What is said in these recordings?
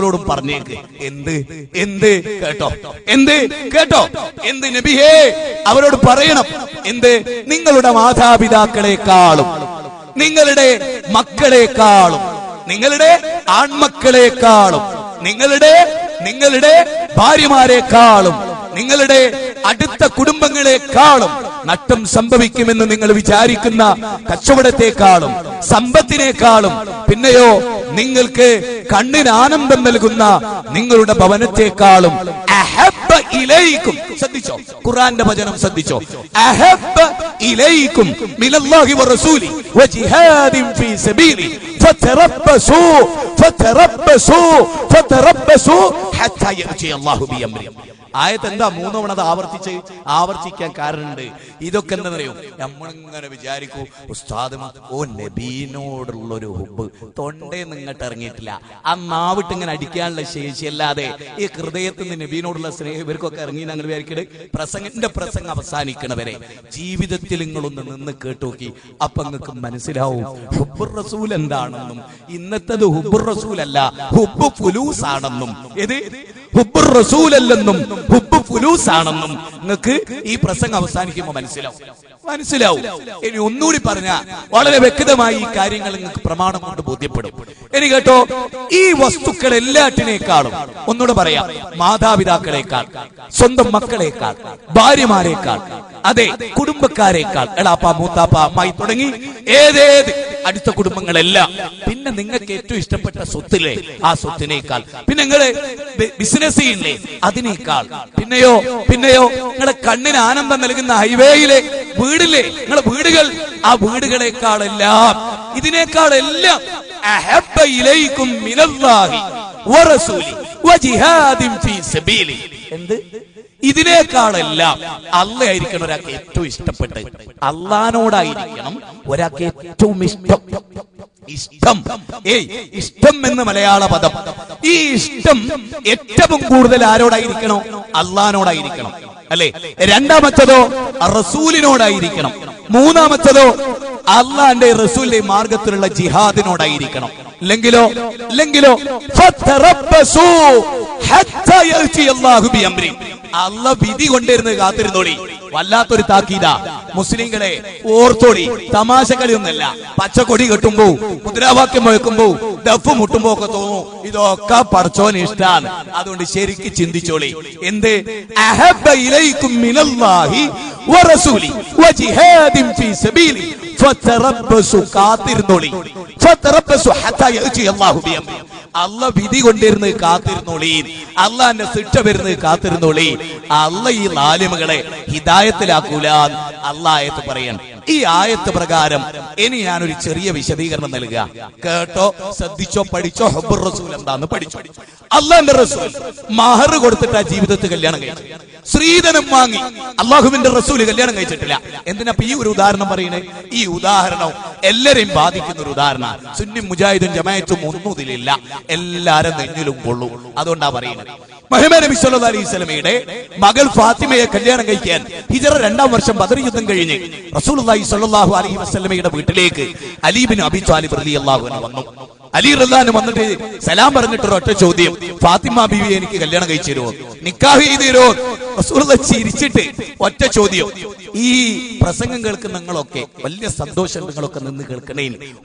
ോടും പറഞ്ഞേക്ക്. എന്ത്? എന്ത്? കേട്ടോ. എന്ത്? കേട്ടോ. എന്ത്? നബിഹേ? അവരോട് പറയണം. എന്ത്? നിങ്ങളുടെ മാതാപിതാക്കളെക്കാളും നിങ്ങളുടെ മക്കളെക്കാളും നിങ്ങളുടെ ആൺമക്കളെക്കാളും നിങ്ങളുടെ നിങ്ങളുടെ ഭാര്യമാരെക്കാളും നിങ്ങളുടെ അടുത്ത കുടുംബങ്ങളെക്കാളും നഷ്ടം സംഭവിക്കുമെന്ന് നിങ്ങൾ വിചാരിക്കുന്ന കച്ചവടത്തെക്കാളും സമ്പത്തിനേക്കാളും പിന്നെയോ നിങ്ങൾക്ക് കണ്ണിന് ആനന്ദം നൽകുന്ന നിങ്ങളുടെ ഭവനത്തെക്കാളും ശ്രദ്ധിച്ചോ? ഖുർആന്റെ വചനം മിനല്ലാഹി വറസൂലി വജിഹാദിൻ ആയത്ത് എന്താ അത് ആവർത്തിച്ച് ആവർത്തിക്കാൻ കാരണമുണ്ട്? ഇതൊക്കെ എന്താ പറയും നമ്മളിങ്ങനെ വിചാരിക്കൂ ഉസ്താദ് ഓ നബീനോടുള്ള ഒരു ഹുബ് തൊണ്ടേ നിങ്ങട്ട് ഇറങ്ങിയിട്ടില്ല. ആ നാവിട്ട് ഇങ്ങനെ അടിക്കാനുള്ള ശേഷിയല്ലാതെ ഈ ഹൃദയത്തിൽ നിന്ന് നബീനോടുള്ള സ്നേഹം ഇവർക്കൊക്കെ ഇറങ്ങി ഞങ്ങൾ വിചാരിക്കട് പ്രസംഗന്റെ പ്രസംഗം അവസാനിക്കണവരെ. ജീവിതത്തിൽ നിങ്ങളൊന്ന് നിന്ന് കേട്ടോക്കി. അപ്പൊ നിങ്ങൾക്ക് മനസ്സിലാവും ഹുബുർ റസൂൽ എന്താണെന്നും ഇന്നത്തത് ഹുബുർ റസൂൽ അല്ല ഹുബ് ഫുലൂസ് ആണെന്നും ഇത് ഹുബുർ റസൂൽ അല്ലെന്നും ഹുബ് ഫുലൂസ് ആണെന്നും നിങ്ങൾക്ക് ഈ പ്രസംഗം അവസാനിക്കുമ്പോൾ മനസ്സിലാവും. മനസ്സിലാവും. ഇനി ഒന്നുകൂടി പറഞ്ഞ വളരെ വ്യക്തമായി ഈ കാര്യങ്ങൾ നിങ്ങൾക്ക് പ്രമാണം കൊണ്ട് ബോധ്യപ്പെടും. ഇനി കേട്ടോ ഈ വസ്തുക്കൾ എല്ലാറ്റിനേക്കാളും ഒന്നുകൂടെ പറയാം മാതാപിതാക്കളെക്കാൾ സ്വന്തം മക്കളെക്കാൾ ഭാര്യമാരെക്കാൾ അതെ കുടുംബക്കാരെക്കാൾ. എളാപ്പ മൂത്താപ്പ അമ്മായി തുടങ്ങി. ഏതേത്? അടുത്ത കുടുംബങ്ങളെല്ലാം. പിന്നെ നിങ്ങൾക്ക് ഏറ്റവും ഇഷ്ടപ്പെട്ട സ്വത്തിലെ ആ സ്വത്തിനേക്കാൾ. പിന്നെ നിങ്ങൾ ബിസിനസ് ചെയ്യില്ലേ അതിനേക്കാൾ. പിന്നെയോ പിന്നെയോ നിങ്ങളെ കണ്ണിന് ആനന്ദം നൽകുന്ന ഹൈവേയിലെ വീടില്ലേ? നിങ്ങളെ വീടുകൾ ആ വീടുകളെക്കാളെല്ലാം ഇതിനേക്കാളെല്ലാം എന്ത്? ഇതിനേക്കാളെല്ലാം അള്ളയായിരിക്കണം ഒരാൾക്ക് ഏറ്റവും ഇഷ്ടപ്പെട്ട് അള്ളഹാനോടായിരിക്കണം ഒരാൾക്ക് ഏറ്റവും ഇഷ്ടം. ഇഷ്ടം. ഏയ് ഇഷ്ടം എന്ന് മലയാള പദം. ഈ ഇഷ്ടം ഏറ്റവും കൂടുതൽ ആരോടായിരിക്കണം? അള്ളഹാനോടായിരിക്കണം. അല്ലെ? രണ്ടാമത്തതോ റസൂലിനോടായിരിക്കണം. മൂന്നാമത്തതോ അള്ളാന്റെ റസൂലിന്റെ മാർഗത്തിലുള്ള ജിഹാദിനോടായിരിക്കണം. ഇല്ലെങ്കിലോ? ഇല്ലെങ്കിലോ? അല്ലാഹു വിധി കൊണ്ടിരുന്ന് കാത്തിരുന്നോളി. വല്ലാത്തൊരു താക്കീത. മുസ്ലിങ്ങളെ ഓർത്തോളി. തമാശ കളിയൊന്നല്ല പച്ചക്കൊടി കെട്ടുമ്പോ മുദ്രാവാക്യം മുഴക്കുമ്പോ ദഫ് മുട്ടുമ്പോ ഒക്കെ തോന്നും. ഇതൊക്കെ പടച്ചോന് ഇഷ്ടാണ്. അതുകൊണ്ട് ശരിക്ക് ചിന്തിച്ചോളി. എന്ത്? കാത്തിരുന്നോളി. അല്ല വിധി കൊണ്ടിരുന്ന് കാത്തിരുന്നോളി. എന്നെ ശിക്ഷ വരുന്നത് കാത്തിരുന്നോളി. അല്ല ഈ നാലിമകളെ ഹിദായത്തിലാക്കൂല അല്ലായത്ത് പറയണം. ഈ ആയത്ത് പ്രകാരം ഇനി ഞാനൊരു ചെറിയ വിശദീകരണം നൽകുക. കേട്ടോ? ശ്രദ്ധിച്ചോ? പഠിച്ചോ? ഹബ്ബുർ റസൂൽ എന്താന്ന് പഠിച്ചോ? അള്ളാന്റെ റസൂൽ മഹർ കൊടുത്തിട്ട് ജീവിതത്തിൽ കല്യാണം കഴിച്ചു. സ്ത്രീധനം വാങ്ങി. അള്ളാഹുവിന്റെ റസൂൽ കല്യാണം കഴിച്ചിട്ടില്ല. എന്തിനാ ഈ ഒരു ഉദാഹരണം പറയണേ? ഈ ഉദാഹരണം എല്ലാരെയും ബാധിക്കുന്ന ഒരു ഉദാഹരണ സുന്നി മുജാഹിദും ജമായത്തും ഒന്നും ഇതിലില്ല. എല്ലാരും നെഞ്ഞിലും കൊള്ളു. അതുകൊണ്ടാ പറയുന്നത് മഹിമ നബി അലൈഹി വസല്ലമയുടെ മകൾ ഫാത്തിമയെ കല്യാണം കഴിക്കാൻ ഹിജറ രണ്ടാം വർഷം ബദർ യുദ്ധം കഴിഞ്ഞ് റസൂലുള്ളാഹി സ്വല്ലല്ലാഹു അലൈഹി വസല്ലമയുടെ വീട്ടിലേക്ക് അലീബിൻ അബി ത്വാലിബ് റളിയല്ലാഹു അൻഹു വന്നു. അലി റഹ്ലാൻ വന്നിട്ട് സലാം പറഞ്ഞിട്ട് ഒറ്റ ചോദ്യം ഫാത്തിമ ബീവി എനിക്ക് കല്യാണം കഴിച്ചു തരുമോ നിക്കാഹ് ചെയ്തു തരുമോ റസൂലുള്ള ചിരിച്ചിട്ട് ഒറ്റ ചോദ്യം ഈ പ്രസംഗം കേൾക്കുന്ന നിങ്ങളൊക്കെ വലിയ സന്തോഷം നിങ്ങളൊക്കെ നിന്ന് കേൾക്കണേ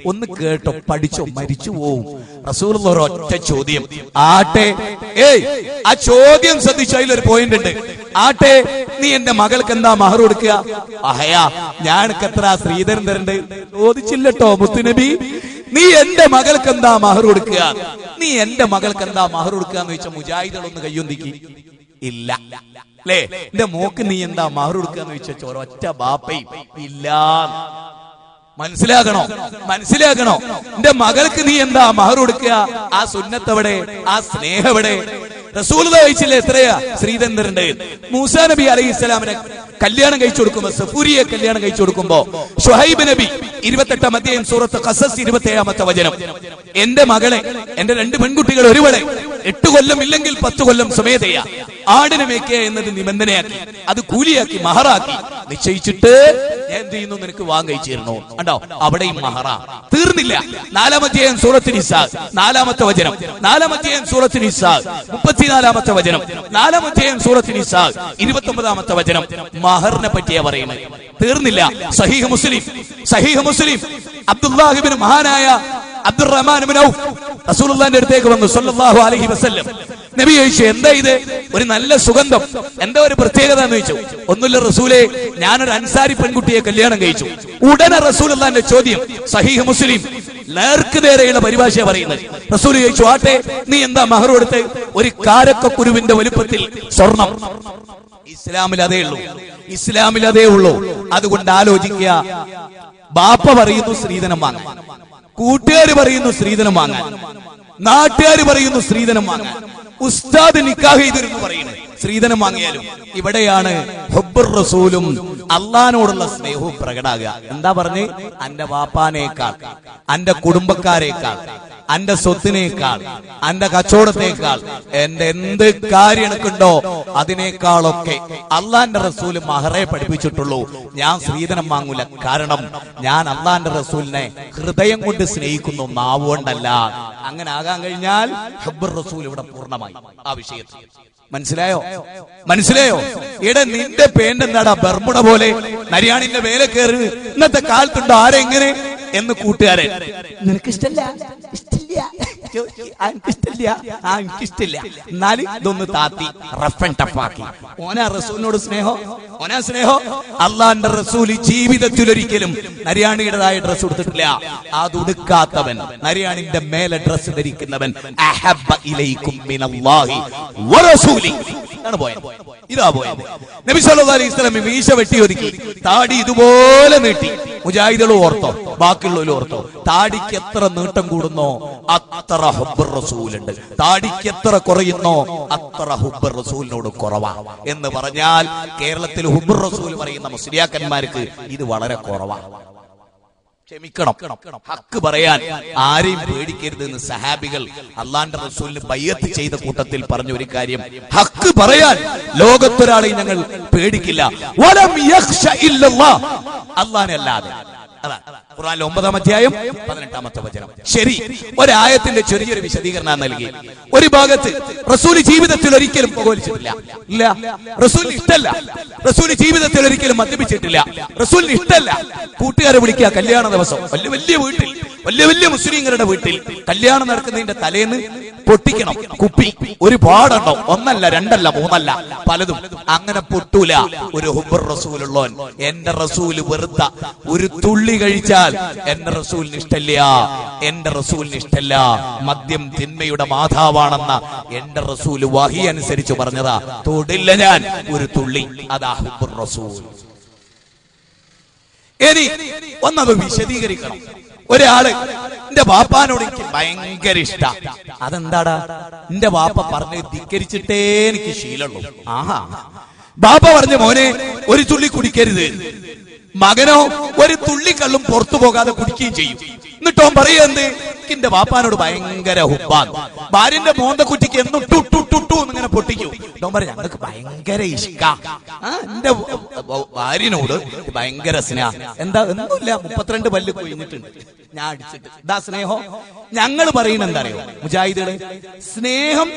ഒന്ന് കേട്ടോ പഠിച്ചോ മരിച്ചു പോവും. റസൂർ ഒരൊറ്റ ചോദ്യം. ആട്ടെ ഏയ് ആ ചോദ്യം ശ്രദ്ധിച്ചു അതിലൊരു പോയിന്റ് ഉണ്ട്. ആട്ടെ നീ എന്റെ മകൾക്ക് എന്താ മഹർ കൊടുക്കുക? അഹയാ ഞാൻ എത്ര ശ്രീധരൻ തരണ്ട്? ചോദിച്ചില്ലട്ടോ മുത്തുനബി. നീ എന്റെ മകൾക്ക് എന്താ മഹർ കൊടുക്കുക? നീ എന്റെ മകൾക്ക് എന്താ മഹർ കൊടുക്കുക എന്ന് ചോദിച്ചാൽ മുജാഹിദുകളൊന്ന് കയ്യൊന്തിക്ക് ഇല്ല. അല്ലേ എന്റെ മോക്ക് നീ എന്താ എന്ന് ചോദിച്ചാൽ ഒരൊറ്റ ബാപ്പയും. ഇല്ല. മനസ്സിലാക്കണോ മനസ്സിലാക്കണോ എന്റെ മകൾക്ക് നീ എന്താ മഹർ കൊടുക്കുക? ആ സുന്നത്തവിടെ? ആ സ്നേഹവിടെ? റസൂൽ കഴിച്ചില്ല എത്രയാ? ശ്രീധരന്റെ മൂസാ നബി അലൈഹി ഇസ്ലാമിനെ കല്യാണം കഴിച്ചു കൊടുക്കുമ്പോ സഫൂരിയെ കല്യാണം കഴിച്ചു കൊടുക്കുമ്പോ ഷുഹൈബ് നബി ഇരുപത്തെട്ടാം അധ്യായം സൂറത്ത് ഖസസ് ഇരുപത്തി ഏഴാമത്തെ വചനം. എന്റെ മകളെ എന്റെ രണ്ട് പെൺകുട്ടികൾ ഒരുവളെ എട്ട് കൊല്ലം ഇല്ലെങ്കിൽ പത്ത് കൊല്ലം സ്വമേധയ. ആടിനെ മേക്കുക എന്നത് നിബന്ധനയാക്കി അത് കൂലിയാക്കി മഹറാക്കി. നിശ്ചയിച്ചിട്ട് ഞാൻ എന്ത് ചെയ്യുന്നു? നിനക്ക് വാങ്ങിച്ചിരുന്നു തരണോ കണ്ടോ? അവിടെയും മഹറ. തീർന്നില്ല. നാലാമധ്യായം സൂറത്തിന് നിസാ. നാലാമത്തെ വചനം. നാലാമധ്യായം സൂറത്തിന് നിസാ. മുപ്പത്തിനാലാമത്തെ വചനം. നാലാമധ്യായം സൂറത്തിന് നിസാ. ഇരുപത്തി ഒമ്പതാമത്തെ വചനം. മഹറിനെ പറ്റിയാ പറയുന്നത്. തീർന്നില്ല. സഹീഹ് മുസ്ലിം. സഹീഹ് മുസ്ലിം. അബ്ദുല്ലാഹിബിന് മഹാനായ അബ്ദുറഹ്മാൻ ഔഫ്. റസൂലുള്ളാഹിന്റെ അടുത്തേക്ക് വന്നു. സല്ലല്ലാഹു അലൈഹി വസല്ലം. നബി ചോദിച്ചു എന്താ ഇത്? ഒരു നല്ല സുഗന്ധം. എന്താ ഒരു പ്രത്യേകത എന്ന് ചോദിച്ചു. ഒന്നുമില്ല റസൂലെ ഞാനൊരു അൻസാരി പെൺകുട്ടിയെ കല്യാണം കഴിച്ചു. ഉടനെ റസൂലുള്ളാഹിന്റെ ചോദ്യം സഹീഹ് മുസ്ലിം നേർക്ക് നേരെയുള്ള പരിഭാഷ പറയുന്നത്. റസൂൽ ചോദിച്ചു ആട്ടെ നീ എന്താ മഹർ കൊടുത്ത്? ഒരു കാരക്ക കുരുവിന്റെ വലുപ്പത്തിൽ സ്വർണം. ഇസ്ലാമിൽ അതേ ഉള്ളൂ. ഇസ്ലാമിൽ അതേ ഉള്ളൂ. അതുകൊണ്ട് ആലോചിക്കുക. ബാപ്പ പറയുന്നു സ്ത്രീധനം വാങ്ങാൻ. കൂട്ടുകാർ പറയുന്നു സ്ത്രീധനം വാങ്ങാൻ. നാട്ടുകാർ പറയുന്നു സ്ത്രീധനം വാങ്ങാൻ. ഉസ്താദ് നിക്കാഹ് ചെയ്തിരുന്നു പറയുന്നത്. സ്ത്രീധനം വാങ്ങിയാലും ഇവിടെയാണ് റസൂലും അള്ളഹാനോടുള്ള സ്നേഹവും പ്രകടാകുക. എന്താ പറഞ്ഞ്? അന്റെ വാപ്പാനേക്കാൾ അന്റെ കുടുംബക്കാരേക്കാൾ അന്റെ സ്വത്തിനേക്കാൾ അന്റെ കച്ചവടത്തേക്കാൾ എന്റെ എന്ത് കാര്യം എനിക്കുണ്ടോ അതിനേക്കാളൊക്കെ അള്ളാന്റെ റസൂൽ മഹറെ പഠിപ്പിച്ചിട്ടുള്ളൂ. ഞാൻ സ്ത്രീധനം വാങ്ങൂല. കാരണം ഞാൻ അള്ളാന്റെ റസൂലിനെ ഹൃദയം കൊണ്ട് സ്നേഹിക്കുന്നു. നാവുകൊണ്ടല്ല. അങ്ങനെ ആകാൻ കഴിഞ്ഞാൽ ഹബ്ബർ റസൂൽ ഇവിടെ പൂർണമായി. ആ വിഷയത്തിൽ. മനസ്സിലായോ? മനസ്സിലായോ? ഇട നിന്റെ പേന്റ് എന്താടാ? ബർമുട പോലെ നരിയാണിന്റെ വേല കയറി ഇന്നത്തെ കാലത്തുണ്ടോ? ആരെങ്ങനെ? എന്ന് കൂട്ടുകാരൻ നിനക്ക് ഇഷ്ടല്ല. ആ, എനിക്കിഷ്ടല്ല ആ എനിക്കിഷ്ടല്ല എന്നാലും ഇതൊന്ന് താത്തി റഫൻ ടഫാക്കി ഓനാ റസൂലിനോട് സ്നേഹം ഓനാ സ്നേഹം. അള്ളാന്റെ റസൂൽ ജീവിതത്തിൽ ഒരിക്കലും നരിയാണിയുടേതായ ഡ്രസ് കൊടുത്തിട്ടില്ല അത് ഉടുക്കാത്തവൻ നരിയാണിന്റെ മേലെ ഡ്രസ് ധരിക്കുന്നവൻ ഇതാ പോയത് നബി സല്ലല്ലാഹു അലൈഹി വസല്ലം മീശ വെട്ടി ഒതുക്കി താടി ഇതുപോലെ നീട്ടി. മുജാഹിദുകൾ ഓർത്തോ ബാക്കിയുള്ളവരും ഓർത്തോ താടിക്ക് എത്ര നീട്ടം കൂടുന്നോ അത്ര ഹുബ്ബർ റസൂലുണ്ട്. താടിക്ക് എത്ര കുറയുന്നോ അത്ര ഹുബ് റസൂലിനോട് കുറവാ. എന്ന് പറഞ്ഞാൽ കേരളത്തിൽ ഹുബ് റസൂൽ പറയുന്ന മുസ്ലിയാക്കന്മാർക്ക് ഇത് വളരെ കുറവാ. ക്ഷമിക്കണം. ഹക്ക് പറയാൻ ആരെയും പേടിക്കരുത് എന്ന് സഹാബികൾ അള്ളാന്റെ റസൂലിന് ബയ്യത്ത് ചെയ്ത കൂട്ടത്തിൽ പറഞ്ഞ ഒരു കാര്യം. ഹക്ക് പറയാൻ ലോകത്തൊരാളെയും ഞങ്ങൾ പേടിക്കില്ല. അല്ലാതെ. അതാ ഖുർആനിലെ ഒമ്പതാം അധ്യായം പതിനെട്ടാമത്തെ വചനം. ശരി ഒരായത്തിന്റെ ചെറിയൊരു വിശദീകരണം നൽകി. ഒരു ഭാഗത്ത് റസൂൽ ജീവിതത്തിൽ ഒരിക്കലും പുകവലിച്ചിട്ടില്ല. ഇല്ല റസൂലിന് ഇഷ്ടല്ല. റസൂൽ ജീവിതത്തിൽ ഒരിക്കലും മദ്യപിച്ചിട്ടില്ല. റസൂലിന് ഇഷ്ടല്ല. കൂട്ടുകാരെ വിളിക്കുക കല്യാണ ദിവസം. വലിയ വലിയ വീട്ടിൽ വലിയ വലിയ മുസ്ലിങ്ങളുടെ വീട്ടിൽ കല്യാണം നടക്കുന്നതിന്റെ തലേന്ന് പൊട്ടിക്കണം കുപ്പി. ഒരുപാടുണ്ടോ ഒന്നല്ല രണ്ടല്ല മൂന്നല്ല. പലതും. അങ്ങനെ പൊട്ടൂല. ഒരു ഹുബർ റസൂലുള്ളോൻ. എന്റെ റസൂൽ വെറുത്ത. ഒരു തുള്ളി കഴിച്ചാൽ എന്റെ റസൂലിന് ഇഷ്ടല്ല. എന്റെ റസൂലിന് ഇഷ്ടല്ല. മദ്യം തിന്മയുടെ മാതാവാണെന്ന എന്റെ റസൂൽ വഹി അനുസരിച്ച് പറഞ്ഞതാ. തൊടില്ല ഞാൻ. ഒരു തുള്ളി. അതാ ഹുബർ റസൂൽ. ഒന്നത് വിശദീകരിക്കണം. ഒരാൾ എന്റെ വാപ്പാനോട് എനിക്ക് ഭയങ്കര ഇഷ്ട. അതെന്താടാ? എന്റെ ബാപ്പ പറഞ്ഞ് ധിക്കരിച്ചിട്ടേ എനിക്ക് ശീലമുള്ളൂ. ആഹാ. ബാപ്പ പറഞ്ഞ മോനെ ഒരു തുള്ളി കുടിക്കരുത്. മകനോ ഒരു തുള്ളിക്കള്ളും പുറത്തു പോകാതെ കുടിക്കുകയും ചെയ്യും. എന്നിട്ടോ പറയുന്നത് എന്റെ വാപ്പാനോട് ഭയങ്കര ഹുബാൻ ഭാര്യന്റെ മോന്ത കുറ്റിക്ക് എന്നും ടു എന്നിങ്ങനെ പൊട്ടിക്കും. ഞങ്ങൾക്ക് ഭയങ്കര ഇഷ്ക ആ, എന്റെ ഭാര്യനോട് ഭയങ്കര സ്നേഹ. എന്താ ഒന്നുമില്ല മുപ്പത്തിരണ്ട് പല്ല് കൊഴിഞ്ഞിട്ടുണ്ട്. ഞാൻ അടിച്ചിട്ട്. ഇതാ സ്നേഹം. ഞങ്ങൾ പറയുന്ന എന്താ അറിയോ മുജാഹിദുകൾ സ്നേഹം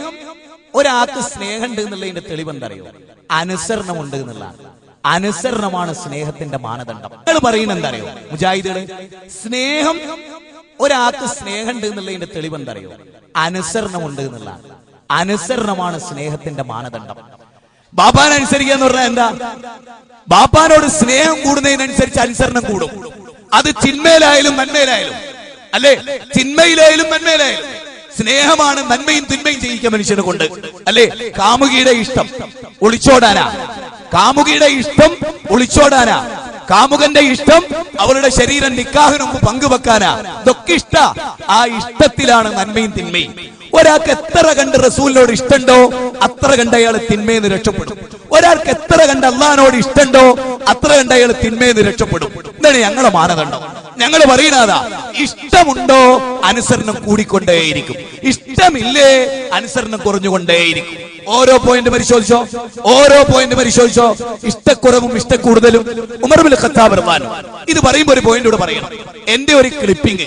ഒരാൾക്ക് സ്നേഹം ഉണ്ട് എന്നുള്ളതിന്റെ തെളിവ് എന്താ അറിയോ അനുസരണമുണ്ട് എന്നുള്ളതാണ്. അനുസരണമാണ് സ്നേഹത്തിന്റെ മാനദണ്ഡം. നിങ്ങൾ പറയുന്ന എന്താ അറിയോ മുജാഹിദുകൾ സ്നേഹം ഒരാൾക്ക് സ്നേഹമുണ്ട് എന്നുള്ളതിന്റെ തെളിവ് എന്താ അറിയോ അനുസരണമുണ്ട് എന്നുള്ളതാണ്. അനുസരണമാണ് സ്നേഹത്തിന്റെ മാനദണ്ഡം. ബാപ്പാൻ അനുസരിക്കുക എന്ന് പറഞ്ഞാൽ എന്താ? ബാപ്പാനോട് സ്നേഹം കൂടുന്നതിനനുസരിച്ച് അനുസരണം കൂടും. അത് ചിന്മയിലായാലും നന്മയിലായാലും. അല്ലേ? ചിന്മയിലായാലും നന്മയിലായാലും. സ്നേഹമാണ് നന്മയും തിന്മയും ചെയ്യിക്കാൻ മനുഷ്യനെ കൊണ്ട്. അല്ലേ? കാമുകിയുടെ ഇഷ്ടം. ഒളിച്ചോടാനാ. കാമുകിയുടെ ഇഷ്ടം ഒളിച്ചോടാനാ. കാമുകന്റെ ഇഷ്ടം അവളുടെ ശരീരം നിക്കാഹിന് പങ്കുവെക്കാനാ. ഇതൊക്കെ ഇഷ്ട. ആ ഇഷ്ടത്തിലാണ് നന്മയും തിന്മയും. ഒരാൾക്ക് എത്ര കണ്ട് റസൂലിനോട് ഇഷ്ടമുണ്ടോ അത്ര കണ്ട് അയാൾ തിന്മയെന്ന് രക്ഷപ്പെടും. ഒരാൾക്ക് എത്ര കണ്ട് അള്ളഹാനോട് ഇഷ്ടമുണ്ടോ അത്ര കണ്ട് അയാൾ തിന്മയെന്ന് രക്ഷപ്പെടും. എന്താണ് ഞങ്ങളുടെ മാനദണ്ഡം. ഞങ്ങൾ പറയുന്നതാ ഇഷ്ടമുണ്ടോ അനുസരണം കൂടിക്കൊണ്ടേയിരിക്കും. ഇഷ്ടമില്ലേ അനുസരണം കുറഞ്ഞുകൊണ്ടേയിരിക്കും. ഓരോ പോയിന്റ് പരിശോധിച്ചോ? ഓരോ പോയിന്റ് പരിശോധിച്ചോ? ഇഷ്ടക്കുറവും ഇഷ്ടക്കൂടുതലും ഉമർബിൽ ഖത്താബ് റഹ്മാനും ഇത് പറയുമ്പോ ഒരു പോയിന്റ് കൂടെ പറയണം. എന്റെ ഒരു ക്ലിപ്പിംഗ്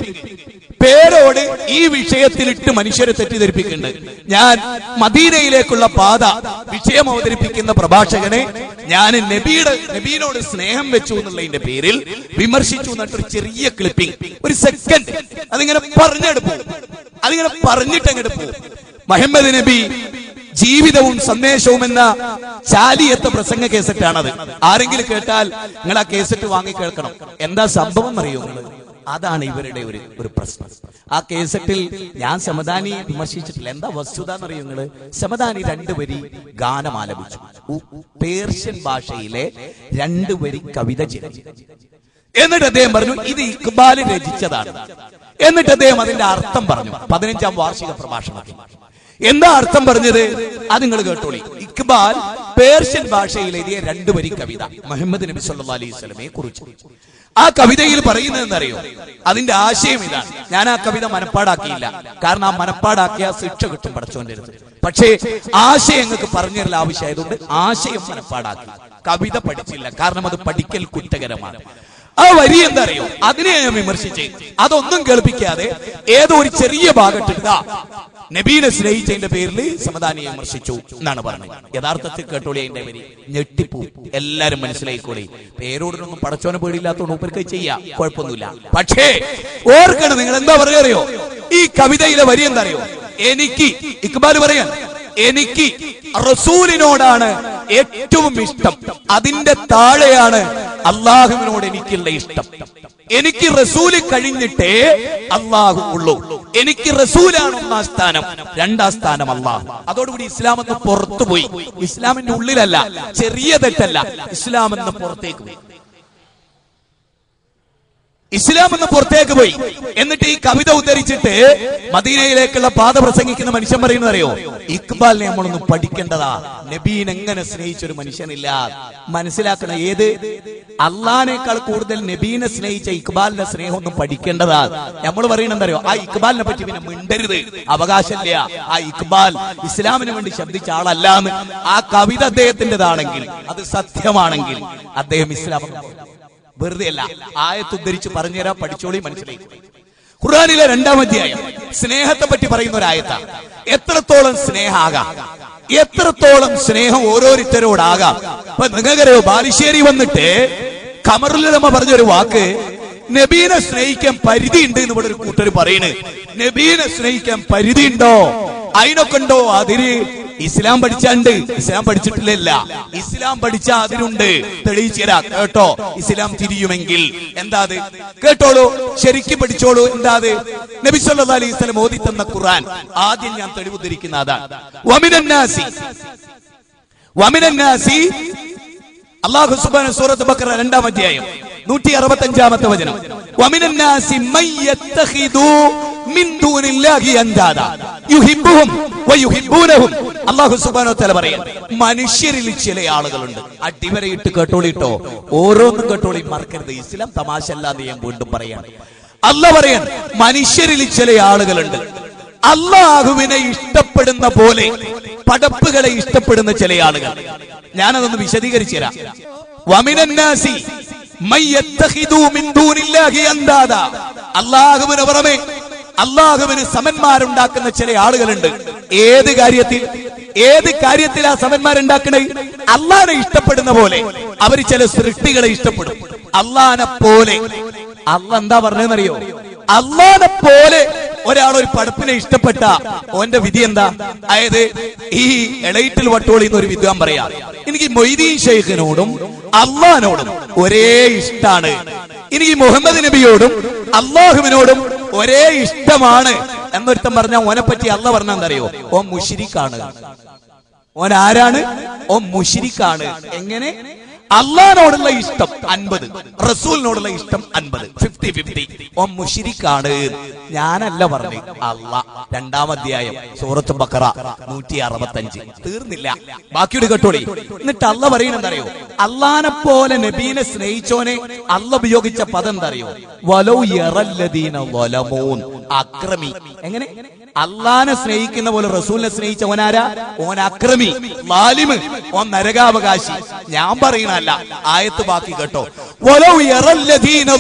പേരോട് ഈ വിഷയത്തിലിട്ട് മനുഷ്യരെ തെറ്റിദ്ധരിപ്പിക്കുന്നുണ്ട്. ഞാൻ മദീനയിലേക്കുള്ള പാത വിഷയം അവതരിപ്പിക്കുന്ന പ്രഭാഷകനെ ഞാൻ നബിയുടെ നബീനോട് സ്നേഹം വെച്ചു എന്നുള്ളതിന്റെ പേരിൽ വിമർശിച്ചു എന്നിട്ടൊരു ചെറിയ ക്ലിപ്പിംഗ് ഒരു സെക്കൻഡ് അതിങ്ങനെ പറഞ്ഞെടുപ്പു അതിങ്ങനെ പറഞ്ഞിട്ട് അങ്ങോട്ട് പോകും മുഹമ്മദ് നബി ജീവിതവും സന്ദേശവും എന്ന ചാലിയത്തെ പ്രസംഗ കേസറ്റാണത് ആരെങ്കിലും കേട്ടാൽ നിങ്ങൾ ആ കേസറ്റ് വാങ്ങി കേൾക്കണം എന്താ സംഭവം അറിയോ നിങ്ങൾ? അതാണ് ഇവരുടെ ഒരു ഒരു പ്രശ്നം. ആ കേസറ്റിൽ ഞാൻ സമദാനി വിമർശിച്ചിട്ടില്ല. എന്താ വസ്തുത എന്നറിയോ നിങ്ങൾ? സമദാനി രണ്ടു വരി ഗാനം ആലപിച്ചു പേർഷ്യൻ ഭാഷയിലെ രണ്ടു വരി കവിത ചെയ്തു. എന്നിട്ട് അദ്ദേഹം പറഞ്ഞു ഇത് ഇക്ബാൽ രചിച്ചതാണ്. എന്നിട്ട് അദ്ദേഹം അതിന്റെ അർത്ഥം പറഞ്ഞു. പതിനഞ്ചാം വാർഷിക പ്രഭാഷണത്തിൽ. എന്താ അർത്ഥം പറഞ്ഞത്? അത് നിങ്ങൾ കേട്ടോളി. ഇക്ബാൽ പേർഷ്യൻ ഭാഷയിൽ എഴുതിയ രണ്ടു വരി കവിത മുഹമ്മദ് നബി സല്ലാ അലൈഹി കുറിച്ച്. ആ കവിതയിൽ പറയുന്നത് എന്തറിയോ അതിന്റെ ആശയം ഇതാണ്. ഞാൻ ആ കവിത മനപ്പാടാക്കിയില്ല. കാരണം ആ മനപ്പാടാക്കിയ ശിക്ഷ കിട്ടും അടുത്ത്. പക്ഷേ ആശയം ഞങ്ങൾക്ക് പറഞ്ഞു തരൽ ആവശ്യമായതുകൊണ്ട് ആശയം മനപ്പാടാക്കി. കവിത പഠിച്ചില്ല. കാരണം അത് പഠിക്കൽ കുറ്റകരമാണ്. ആ വരി എന്താ അറിയോ അതിനെ ഞാൻ വിമർശിച്ചേ. അതൊന്നും കേൾപ്പിക്കാതെ ഏതോ ഒരു ചെറിയ ഭാഗത്തിട്ട നബീനെ സ്നേഹിച്ചതിന്റെ പേരിൽ സമദാനിയെ വിമർശിച്ചു എന്നാണ് പറഞ്ഞത്. യഥാർത്ഥത്തിൽ കേട്ടോളി അതിന്റെ വരി. ഞെട്ടിപ്പൂ. എല്ലാരും മനസ്സിലായിക്കോളി. പേരോടൊന്നും പടച്ചോനെ പേടിയില്ലാത്തോണ്ട് ഉപ്പർക്ക് ചെയ്യാം. കുഴപ്പമൊന്നുമില്ല. പക്ഷേ ഓർക്കണം നിങ്ങൾ എന്താ പറയുക അറിയോ? ഈ കവിതയിലെ വരി എന്താ അറിയോ എനിക്ക് ഇക്ബാൽ പറയാൻ എനിക്ക് റസൂലിനോടാണ് ഏറ്റവും ഇഷ്ടം. അതിന്റെ താഴെയാണ് അള്ളാഹുവിനോട് എനിക്കുള്ള ഇഷ്ടം. എനിക്ക് റസൂൽ കഴിഞ്ഞിട്ടേ അള്ളാഹു ഉള്ളൂ. എനിക്ക് റസൂലാണ് ഒന്നാം സ്ഥാനം രണ്ടാം സ്ഥാനം അള്ളാഹു. അതോടുകൂടി ഇസ്ലാം എന്ന് പുറത്തുപോയി. ഇസ്ലാമിന്റെ ഉള്ളിലല്ല ചെറിയ തെറ്റല്ല. ഇസ്ലാം എന്ന് പുറത്തേക്ക് പോയി. ഇസ്ലാം എന്ന് പുറത്തേക്ക് പോയി. എന്നിട്ട് ഈ കവിത ഉദ്ധരിച്ചിട്ട് മദീനയിലേക്കുള്ള പാത പ്രസംഗിക്കുന്ന മനുഷ്യൻ പറയുന്നത് അറിയോ? ഇക്ബാലിനെ നമ്മളൊന്ന് പഠിക്കേണ്ടതാ. നബീൻ എങ്ങനെ സ്നേഹിച്ചൊരു മനുഷ്യനില്ല. മനസ്സിലാക്കണം ഏത്? അള്ളഹാനേക്കാൾ കൂടുതൽ നബീനെ സ്നേഹിച്ച ഇക്ബാലിന്റെ സ്നേഹം ഒന്നും പഠിക്കേണ്ടതാ. നമ്മൾ പറയുന്നത് അറിയോ? ആ ഇക്ബാലിനെ പറ്റി പിന്നെ മിണ്ടരുത്. അവകാശമില്ല. ആ ഇക്ബാൽ ഇസ്ലാമിന് വേണ്ടി ശബ്ദിച്ച ആളല്ലാന്ന്. ആ കവിത അദ്ദേഹത്തിന്റെതാണെങ്കിൽ അത് സത്യമാണെങ്കിൽ അദ്ദേഹം ഇസ്ലാം വെറുതെ അല്ല ആയത്തുദ്ധരിച്ച് പറഞ്ഞുതരാൻ പഠിച്ചോളി മനസ്സിലായി. ഖുർആാനിലെ രണ്ടാം അധ്യായം സ്നേഹത്തെ പറ്റി പറയുന്ന ഒരു ആയത്ത. എത്രത്തോളം സ്നേഹാകാം എത്രത്തോളം സ്നേഹം ഓരോരുത്തരോടാകാം. ഇപ്പൊ നിങ്ങൾക്കറിയോ ബാലുശ്ശേരി വന്നിട്ട് കമറുലമ്മ പറഞ്ഞൊരു വാക്ക് നബീനെ സ്നേഹിക്കാൻ പരിധി ഉണ്ട് എന്ന് ഇവിടെ ഒരു കൂട്ടർ പറയുന്നത് നബീനെ സ്നേഹിക്കാൻ പരിധി ഉണ്ടോ അതിനൊക്കെ ഉണ്ടോ അതിന് ഇസ്ലാം പഠിച്ചാണ്ട്. ഇസ്ലാം പഠിച്ചിട്ടില്ല ഇസ്ലാം പഠിച്ച അതിനുണ്ട്. തെളിയിച്ചു തരാ. കേട്ടോ? ഇസ്ലാം തിരിയുമെങ്കിൽ. എന്താ കേട്ടോളൂ. ശരിക്കും പഠിച്ചോളൂ. എന്താ അത്? നബി അലൈഹി വസല്ലം ഓതി തന്ന ഖുർആൻ. ആദ്യം ഞാൻ തെളിവുദ്ധരിക്കുന്ന അതാണ്. അള്ളാഹു സുബ്ഹാന സൂറത്ത് ബക്കറ രണ്ടാം അധ്യായം. നൂറ്റി അറുപത്തി അഞ്ചാമത്തെ വചനം മിൻ ദൂനില്ലാഹി അൻദാദ അല്ലാഹു സുബാനോ തല പറയും മനുഷ്യരിൽ ചില ആളുകളുണ്ട്. അടിവരയിട്ട് കേട്ടോളിട്ടോ ഓരോന്നും കേട്ടോളി മറക്കരുത്. ഇസ്ലാം തമാശ അല്ലാതെ ഞാൻ വീണ്ടും പറയാണ്. അല്ല പറയാൻ മനുഷ്യരിൽ ചില ആളുകളുണ്ട്. അള്ളാഹുവിനെ ഇഷ്ടപ്പെടുന്ന പോലെ പടപ്പുകളെ ഇഷ്ടപ്പെടുന്ന ചില ആളുകൾ. ഞാനതൊന്ന് വിശദീകരിച്ചു തരാം. വമിനന്നാസി അള്ളാഹുവിന് പുറമെ അള്ളാഹുവിന് സമന്മാരുണ്ടാക്കുന്ന ചില ആളുകളുണ്ട്. ഏത് കാര്യത്തിൽ? ഏത് കാര്യത്തിൽ ആ സമന്മാരുണ്ടാക്കണേ അള്ളാനെ ഇഷ്ടപ്പെടുന്ന പോലെ. അവർ ചില സൃഷ്ടികളെ ഇഷ്ടപ്പെടും. അള്ളാനെ പോലെ. അല്ല എന്താ പറഞ്ഞതെന്നറിയോ? അള്ളാനെ പോലെ ഒരാൾ ഒരു പടപ്പിനെ ഇഷ്ടപ്പെട്ട ഓന്റെ വിധി എന്താ? അതായത് ഈ എളൈറ്റിൽ വട്ടോളി എന്നൊരു വിദ്വാൻ പറയാ. എനിക്ക് മൊയ്തീൻ ഷെയ്ഖിനോടും അള്ളഹാനോടും ഒരേ ഇഷ്ടാണ്. എനിക്ക് മുഹമ്മദ് നബിയോടും അള്ളാഹുവിനോടും ഒരേ ഇഷ്ടമാണ്. എന്നൊരുത്തൻ പറഞ്ഞ ഓനെ പറ്റി അല്ല പറഞ്ഞ എന്തറിയോ ഓ മുഷിരിക്കാണ്. ഓൻ ആരാണ്? ഓ മുഷിരിക്കാണ്. എങ്ങനെ? അള്ളഹാനോടുള്ള ഇഷ്ടം അൻപത് റസൂലിനോടുള്ള ഇഷ്ടം അൻപത് ഫിഫ്റ്റി ഫിഫ്റ്റി ഓ മുഷിരിക്കാണ്. ഞാനല്ല പറഞ്ഞു അല്ല. രണ്ടാം അധ്യായം സൂറത്ത് ബക്കറ നൂറ്റി അറുപത്തി അഞ്ച് തീർന്നില്ല. ബാക്കിയുടെ കേട്ടോളി. എന്നിട്ട് അല്ല പറയണെന്തറിയോ അള്ളഹാനെ പോലെ നബീനെ സ്നേഹിച്ചോനെ അല്ല ഉപയോഗിച്ച പദം എന്തറിയോ വലൗ എറല്ലതീന വലമൂൻ. അക്രമി. എങ്ങനെ? അള്ളാനെ സ്നേഹിക്കുന്ന പോലെ റസൂലിനെ സ്നേഹിച്ച ഓനാരാ? ഓൻ അക്രമി. ലാലിമ് ഓൻ നരകാവകാശി. ഞാൻ പറയണല്ല ആയത്ത് ബാക്കി കേട്ടോ. വലൗ യറല്ലദീന